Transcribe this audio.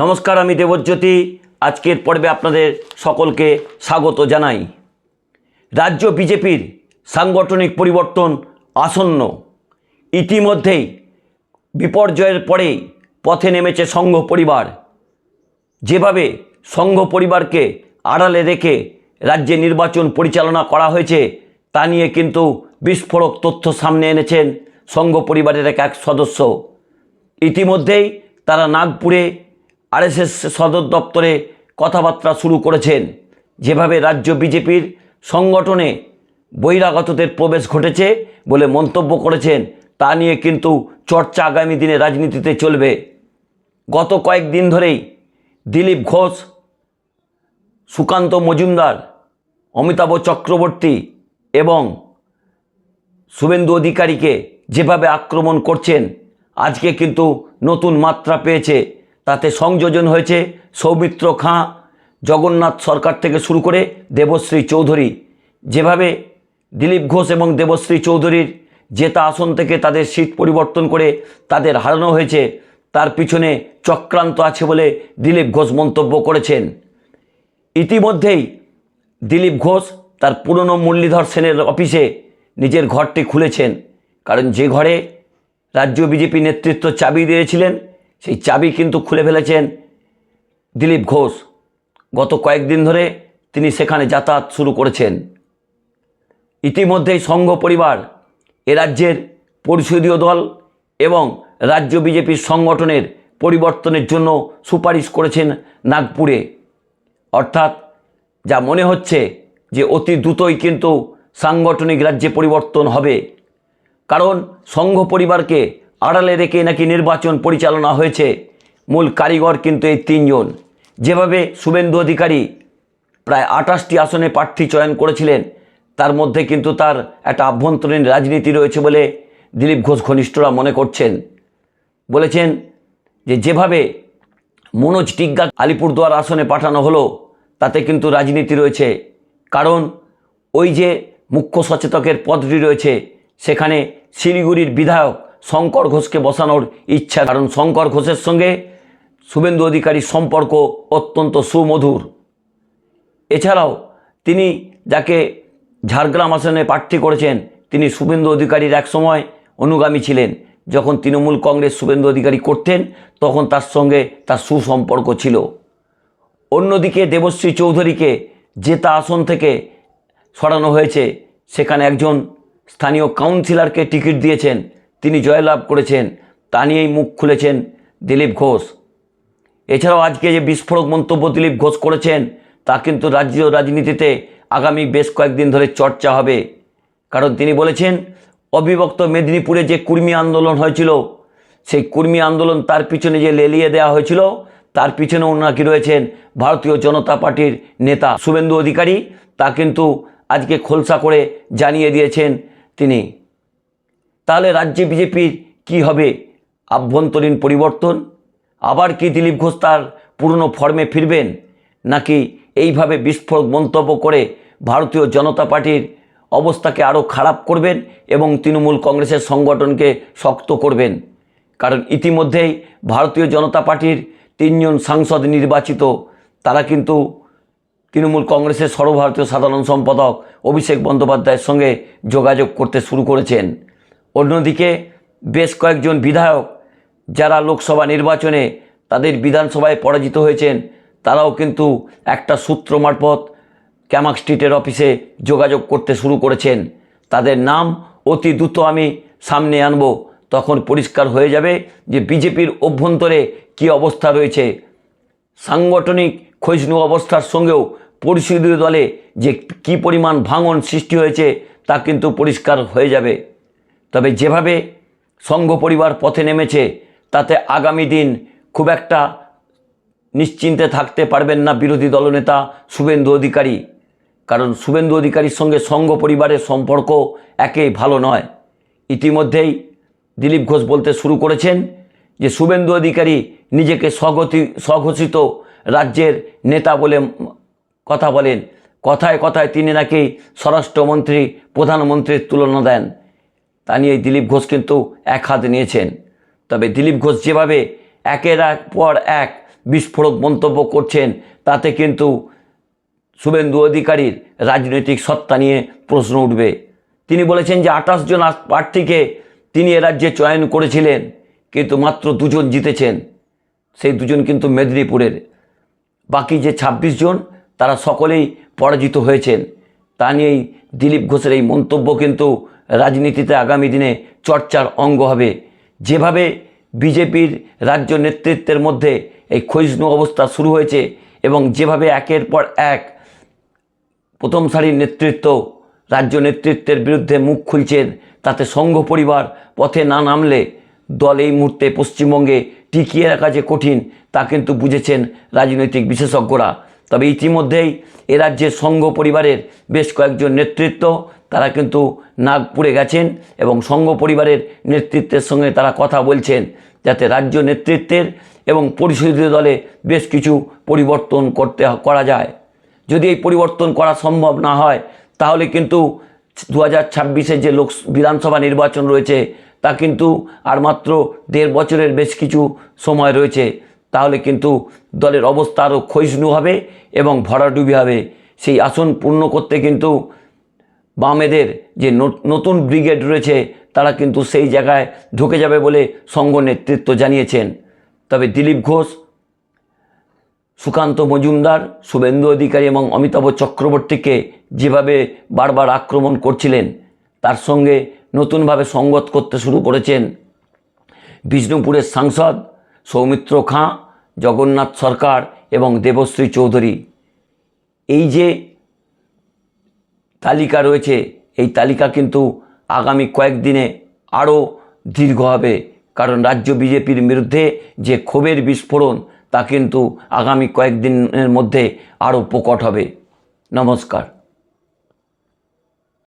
নমস্কার, আমি দেবজ্যোতি। আজকের পর্বে আপনাদের সকলকে স্বাগত জানাই। রাজ্য বিজেপির সাংগঠনিক পরিবর্তন আসন্ন। ইতিমধ্যেই বিপর্যয়ের পরেই পথে নেমেছে সংঘ পরিবার। যেভাবে সংঘ পরিবারকে আড়ালে রেখে রাজ্যে নির্বাচন পরিচালনা করা হয়েছে, তা নিয়ে কিন্তু বিস্ফোরক তথ্য সামনে এনেছেন সংঘ পরিবারের এক এক সদস্য। ইতিমধ্যেই তারা নাগপুরে আরএসএস সদর দপ্তরে কথাবার্তা শুরু করেছেন। যেভাবে রাজ্য বিজেপির সংগঠনে বহিরাগতদের প্রবেশ ঘটেছে বলে মন্তব্য করেছেন, তা নিয়ে কিন্তু চর্চা আগামী দিনে রাজনীতিতে চলবে। গত কয়েকদিন ধরেই দিলীপ ঘোষ, সুকান্ত মজুমদার, অমিতাভ চক্রবর্তী এবং শুভেন্দু অধিকারীকে যেভাবে আক্রমণ করছেন, আজকে কিন্তু নতুন মাত্রা পেয়েছে। তাতে সংযোজন হয়েছে সৌমিত্র খাঁ, জগন্নাথ সরকার থেকে শুরু করে দেবশ্রী চৌধুরী। যেভাবে দিলীপ ঘোষ এবং দেবশ্রী চৌধুরীর জেতা আসন থেকে তাদের সিট পরিবর্তন করে তাদের হারানো হয়েছে, তার পিছনে চক্রান্ত আছে বলে দিলীপ ঘোষ মন্তব্য করেছেন। ইতিমধ্যেই দিলীপ ঘোষ তার পুরনো মুরলীধর সেনের অফিসে নিজের ঘরটি খুলেছেন, কারণ যে ঘরে রাজ্য বিজেপি নেতৃত্ব চাবি দিয়েছিলেন সেই চাবি কিন্তু খুলে ফেলেছেন দিলীপ ঘোষ। গত কয়েকদিন ধরে তিনি সেখানে যাতায়াত শুরু করেছেন। ইতিমধ্যেই সংঘ পরিবার, এ রাজ্যের পরিষদীয় দল এবং রাজ্য বিজেপির সংগঠনের পরিবর্তনের জন্য সুপারিশ করেছেন নাগপুরে। অর্থাৎ যা মনে হচ্ছে যে অতি দ্রুতই কিন্তু সাংগঠনিক রাজ্যে পরিবর্তন হবে। কারণ সংঘ পরিবারকে আড়ালে রেখে নাকি নির্বাচন পরিচালনা হয়েছে। মূল কারিগর কিন্তু এই তিনজন। যেভাবে শুভেন্দু অধিকারী প্রায় আঠাশটি আসনে প্রার্থী চয়ন করেছিলেন, তার মধ্যে কিন্তু তার একটা আভ্যন্তরীণ রাজনীতি রয়েছে বলে দিলীপ ঘোষ ঘনিষ্ঠরা মনে করছেন। বলেছেন যে যেভাবে মনোজ টিগ্গা আলিপুরদুয়ার আসনে পাঠানো হলো, তাতে কিন্তু রাজনীতি রয়েছে। কারণ ওই যে মুখ্য সচেতকের পদটি রয়েছে, সেখানে শিলিগুড়ির বিধায়ক শঙ্কর ঘোষকে বসানোর ইচ্ছা। কারণ শঙ্কর ঘোষের সঙ্গে শুভেন্দু অধিকারীর সম্পর্ক অত্যন্ত সুমধুর। এছাড়াও তিনি যাকে ঝাড়গ্রাম আসনে প্রার্থী করেছেন, তিনি শুভেন্দু অধিকারীর একসময় অনুগামী ছিলেন। যখন তৃণমূল কংগ্রেস শুভেন্দু অধিকারী করতেন, তখন তার সঙ্গে তার সুসম্পর্ক ছিল। অন্যদিকে দেবশ্রী চৌধুরীকে জেতা আসন থেকে সরানো হয়েছে, সেখানে একজন স্থানীয় কাউন্সিলরকে টিকিট দিয়েছেন তিনি জয়লাভ করেছেন, তা নিয়েই মুখ খুলেছেন দিলীপ ঘোষ। এছাড়াও আজকে যে বিস্ফোরক মন্তব্য দিলীপ ঘোষ করেছেন, তা কিন্তু রাজ্য রাজনীতিতে আগামী বেশ কয়েকদিন ধরে চর্চা হবে। কারণ তিনি বলেছেন, অবিভক্ত মেদিনীপুরে যে কুর্মী আন্দোলন হয়েছিল, সেই কুর্মী আন্দোলন তার পিছনে যে লেলিয়ে দেওয়া হয়েছিল, তার পিছনেও নাকি রয়েছেন ভারতীয় জনতা পার্টির নেতা শুভেন্দু অধিকারী। তা কিন্তু আজকে খোলসা করে জানিয়ে দিয়েছেন তিনি। তাহলে রাজ্যে বিজেপির কি হবে? আভ্যন্তরীণ পরিবর্তন? আবার কি দিলীপ ঘোষ তার পুরনো ফর্মে ফিরবেন? নাকি এইভাবে বিস্ফোরক মন্তব্য করে ভারতীয় জনতা পার্টির অবস্থাকে আরও খারাপ করবেন এবং তৃণমূল কংগ্রেসের সংগঠনকে শক্ত করবেন? কারণ ইতিমধ্যেই ভারতীয় জনতা পার্টির তিনজন সাংসদ নির্বাচিত, তারা কিন্তু তৃণমূল কংগ্রেসের সর্বভারতীয় সাধারণ সম্পাদক অভিষেক বন্দ্যোপাধ্যায়ের সঙ্গে যোগাযোগ করতে শুরু করেছেন। অন্যদিকে বেশ কয়েকজন বিধায়ক যারা লোকসভা নির্বাচনে তাদের বিধানসভায় পরাজিত হয়েছেন, তারাও কিন্তু একটা সূত্র মারফত ক্যামাক স্ট্রিটের অফিসে যোগাযোগ করতে শুরু করেছেন। তাদের নাম অতি দ্রুত আমি সামনে আনব, তখন পরিষ্কার হয়ে যাবে যে বিজেপির অভ্যন্তরে কী অবস্থা রয়েছে। সাংগঠনিক ক্ষয়িষ্ণু অবস্থার সঙ্গেও পরিষদীয় দলে যে কী পরিমাণ ভাঙন সৃষ্টি হয়েছে তা কিন্তু পরিষ্কার হয়ে যাবে। তবে যেভাবে সংঘ পরিবার পথে নেমেছে, তাতে আগামী দিন খুব একটা নিশ্চিন্তে থাকতে পারবেন না বিরোধী দলনেতা শুভেন্দু অধিকারী। কারণ শুভেন্দু অধিকারীর সঙ্গে সংঘ পরিবারের সম্পর্ক একেই ভালো নয়। ইতিমধ্যেই দিলীপ ঘোষ বলতে শুরু করেছেন যে, শুভেন্দু অধিকারী নিজেকে স্বগতি, স্বঘোষিত রাজ্যের নেতা বলে কথা বলেন। কথায় কথায় তিনি নাকি স্বরাষ্ট্রমন্ত্রী, প্রধানমন্ত্রীর তুলনা দেন। তা নিয়ে দিলীপ ঘোষ কিন্তু এক হাত নিয়েছেন। তবে দিলীপ ঘোষ যেভাবে একের এক পর এক বিস্ফোরক মন্তব্য করছেন, তাতে কিন্তু শুভেন্দু অধিকারীর রাজনৈতিক সত্তা নিয়ে প্রশ্ন উঠবে। তিনি বলেছেন যে আঠাশ জন প্রার্থীকে তিনি এ রাজ্যে চয়ন করেছিলেন, কিন্তু মাত্র দুজন জিতেছেন। সেই দুজন কিন্তু মেদিনীপুরের। বাকি যে ২৬ জন, তারা সকলেই পরাজিত হয়েছেন। তা নিয়েই দিলীপ ঘোষের এই মন্তব্য কিন্তু রাজনীতিতে আগামী দিনে চর্চার অঙ্গ হবে। যেভাবে বিজেপির রাজ্য নেতৃত্বের মধ্যে এই ক্ষয়িষ্ণু অবস্থা শুরু হয়েছে এবং যেভাবে একের পর এক প্রথম সারির নেতৃত্ব রাজ্য নেতৃত্বের বিরুদ্ধে মুখ খুলছেন তাতে সংঘ পরিবার পথে না নামলে দল এই মুহূর্তে পশ্চিমবঙ্গে টিকিয়ে রাখা যে কঠিন, তা কিন্তু বুঝেছেন রাজনৈতিক বিশেষজ্ঞরা। তবে ইতিমধ্যেই এ রাজ্যের সংঘ পরিবারের বেশ কয়েকজন নেতৃত্ব তারা কিন্তু নাগপুরে গেছেন এবং সংঘ পরিবারের নেতৃত্বের সঙ্গে তারা কথা বলছেন যাতে রাজ্য নেতৃত্বের এবং পরিষদীয় দলে বেশ কিছু পরিবর্তন করতে করা যায়। যদি এই পরিবর্তন করা সম্ভব না হয়, তাহলে কিন্তু দু হাজার ছাব্বিশে যে লোক বিধানসভা নির্বাচন রয়েছে, তা কিন্তু আর মাত্র দেড় বছরের বেশ কিছু সময় রয়েছে। তাহলে কিন্তু দলের অবস্থা আরও ক্ষয়িষ্ণু হবে এবং ভরাডুবি হবে। সেই আসন পূর্ণ করতে কিন্তু বামেদের যে নতুন ব্রিগেড রয়েছে, তারা কিন্তু সেই জায়গায় ঢুকে যাবে বলে সংঘ নেতৃত্ব জানিয়েছেন। তবে দিলীপ ঘোষ, সুকান্ত মজুমদার, শুভেন্দু অধিকারী এবং অমিতাভ চক্রবর্তীকে যেভাবে বারবার আক্রমণ করছিলেন, তার সঙ্গে নতুনভাবে সঙ্গত করতে শুরু করেছেন। বিষ্ণুপুরের সাংসদ সৌমিত্র খাঁ, জগন্নাথ সরকার এবং দেবশ্রী চৌধুরী। এই যে তালিকা রয়েছে। এই তালিকা কিন্তু আগামী কয়েকদিনে আরও দীর্ঘ হবে। কারণ রাজ্য বিজেপির বিরুদ্ধে যে ক্ষোভের বিস্ফোরণ, তা কিন্তু আগামী কয়েকদিনের মধ্যে আরও প্রকট হবে। নমস্কার।